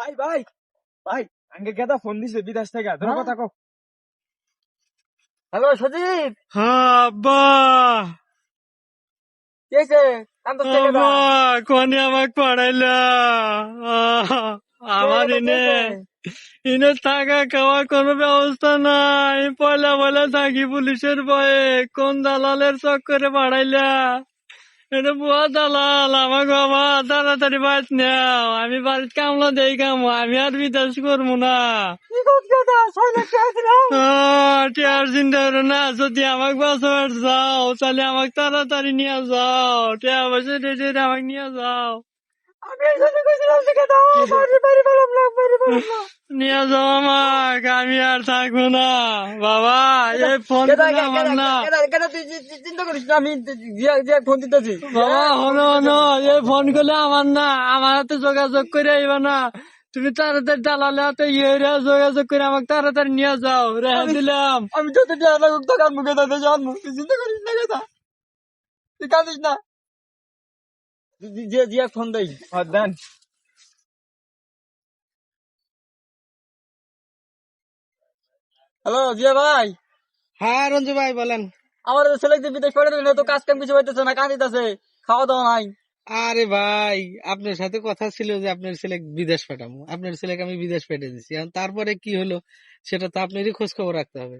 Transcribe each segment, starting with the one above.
ভাই ভাই ভাই আঙ্কে কেদা ফোন দিছে বিদেশ থেকে তোর হ্যাঁ? কথা কও। হ্যালো সজীব আব্বা। কি হয়েছে কান্দস থেকে কোনে আমাকে পড়াইলা? আমার ইনে ইনে থাকা খাওয়া কোনো ব্যবস্থা নাই। পয়লা পয়লা থাকি পুলিশের ভয়ে কোন দালালের চক্করে পাঠাইলা এটা বুয়া দালাল আমার বাবা তাড়াতাড়ি বাঁচ নাও। আমি বাড়িতে কামলা দেই কামো, আমি আর বিদেশ করব না। টিয়ার চিন্তা করো না, যদি আমাকে বাঁচাবার যাও, তাহলে আমাকে তাড়াতাড়ি নিয়ে যাও। টিয়া বসে আমাকে নিয়ে যাও। আমি জন্য কইছিলাম যে দাও বাড়ি বাড়ি পেলাম না বাড়ি পেলাম না। নিয়ে যাও আমাকে আমি আর থাকব না। বাবা এই ফোন আমার না। কেদা তুই চিন্তা করিস না আমি জিয়া ফোন দিতেছি। বাবা হনো হনো এই ফোন করলে আমার না আমার হাতে যোগাযোগ করে আইবা না। তুমি তাড়াতাড়ি দালালে হাতে ইয়ে যোগাযোগ করে আমাকে তাড়াতাড়ি নিয়ে যাও রেহাই দিলাম। আমি যত টাকা লাগুক টাকা মুখে দাদা জন্ম তুই চিন্তা করিস না কেদা তুই কাঁদিস না। তুই জিয়া জিয়া ফোন দেই। হ্যাঁ, দেন। হ্যালো জিয়া ভাই। হ্যাঁ রঞ্জু ভাই বলেন। আমার ছেলে যে বিদেশ পড়ে তো কাজ কাম কিছু হইতেছে না কাঁদিতেছে খাওয়া দাওয়া নাই। আরে ভাই আপনার সাথে কথা ছিল যে আপনার ছেলে বিদেশ পাঠাবো। আপনার ছেলেকে আমি বিদেশ পাঠিয়ে দিচ্ছি তারপরে কি হলো সেটা তো আপনারই খোঁজ খবর রাখতে হবে।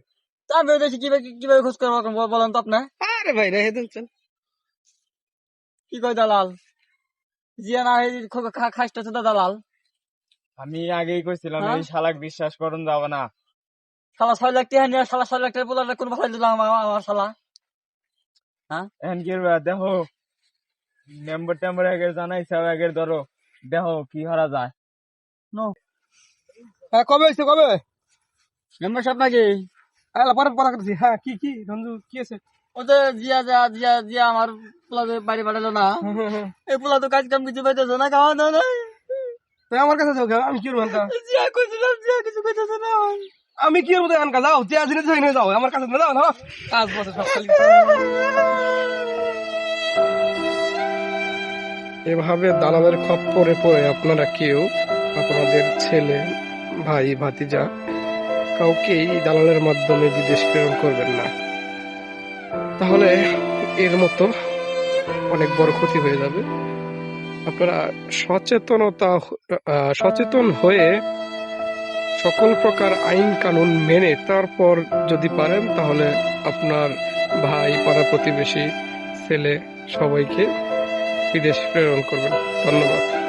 তা আমি দেখি কীভাবে কীভাবে খোঁজ করব বলেন তো আপনি। আরে ভাই রেখে দিচ্ছেন কি কয় দালাল? জিয়া না তো দালাল। আমি আগেই কইছিলাম হ্যাঁ? এই শালাক বিশ্বাস করুন যাব না। সালা ছয় লাখ টাকা নিয়ে সালা ছয় লাখ টাকা কোন ভাষায় দিলাম আমার শালা? এখন কি করবা? দেখো মেম্বার টেম্বার আগের জানাইছে আগের ধরো। দেখো কি করা যায়। হ্যাঁ কবে হয়েছে কবে? মেম্বার সাহেব নাকি? হ্যাঁ পরে পরে করছি হ্যাঁ কি কি? রঞ্জু কি আছে? ও যে জিয়া জিয়া জিয়া জিয়া আমার পোলা যে বাড়ি পাঠালো না। এই পোলা তো কাজ কাম কিছু পাইতেছে না খাওয়া দাওয়া নাই। তুই আমার কাছে যাও আমি কি করব জিয়া কইছিলাম জিয়া কিছু পাইতেছে না। আমি কি করব যাও যে নিয়ে যাও আমার কাছে না যাও না। কাজ বসে সব খালি। এভাবে দালালের খপ্পরে পড়ে আপনারা কেউ আপনাদের ছেলে ভাই ভাতিজা কাউকেই দালালের মাধ্যমে বিদেশ প্রেরণ করবেন না। তাহলে এর মতো অনেক বড় ক্ষতি হয়ে যাবে। আপনারা সচেতনতা সচেতন হয়ে সকল প্রকার আইন কানুন মেনে তারপর যদি পারেন, তাহলে আপনার ভাই, পাড়া প্রতিবেশী, ছেলে সবাইকে বিদেশ প্রেরণ করবেন। ধন্যবাদ।